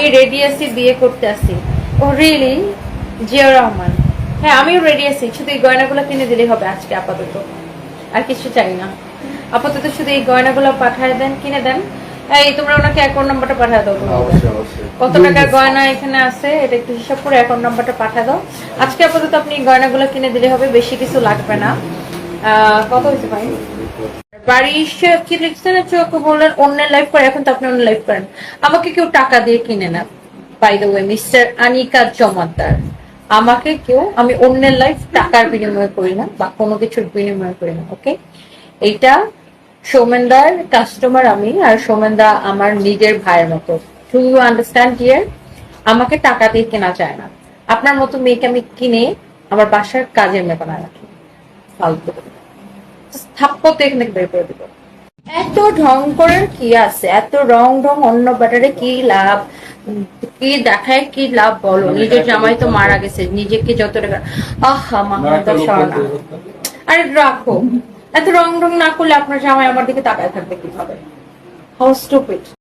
আমি রেডি আছি বিয়ে করতে আসি ও রিয়েলি জিয়া রহমান। হ্যাঁ আমিও রেডি আছি। শুধু এই গয়নাগুলো কিনে দিলেই হবে আজকে আপাতত। আর কিছু চাই না। আপাতত শুধু এই গয়নাগুলো পাঠায় দেন কিনে দেন। এই তোমরা ওনাকে অ্যাকাউন্ট নাম্বারটা পাঠায় দাও কত টাকার গয়না এখানে আছে এটা একটু হিসাব করে অ্যাকাউন্ট নাম্বারটা পাঠা দাও। আজকে আপাতত আপনি গয়নাগুলো কিনে দিলে হবে বেশি কিছু লাগবে না। কত হয়েছে ভাই? বাড়ি এসে কি লিখছেন? চোখ বললেন, অন্যের লাইফ করে, এখন তো আপনি অন্য লাইফ করেন। আমাকে কেউ টাকা দিয়ে কিনে না। By the way mister Anika Jamaddar আমাকে কেউ, আমি অন্যের লাইফ টাকার বিনিময়ে করি না, বা কোনো কিছুর বিনিময়ে করি না ওকে এইটা সৌমেনদার কাস্টমার আমি, আর সৌমেনদা আমার নিজের ভাইয়ের মতো। টু ইউ আন্ডারস্ট্যান্ড ডিয়ার আমাকে টাকা দিয়ে কেনা যায় না। আপনার মতো মেয়েকে আমি কিনে আমার বাসার কাজের মেয়ে বানায় রাখি। ফালতু। স্থাপত্য এখানে বের করে দিব এত ঢং করার কি আছে? এত রং ঢং অন্য ব্যাটারে কি লাভ? কি দেখায় কি লাভ বলো? নিজের জামাই তো মারা গেছে নিজেকে যত টাকা আহা মাহাতা সরনা আরে রাখো। এত রং রং না করলে আপনার জামাই আমার দিকে তাকায় থাকবে কীভাবে? How stupid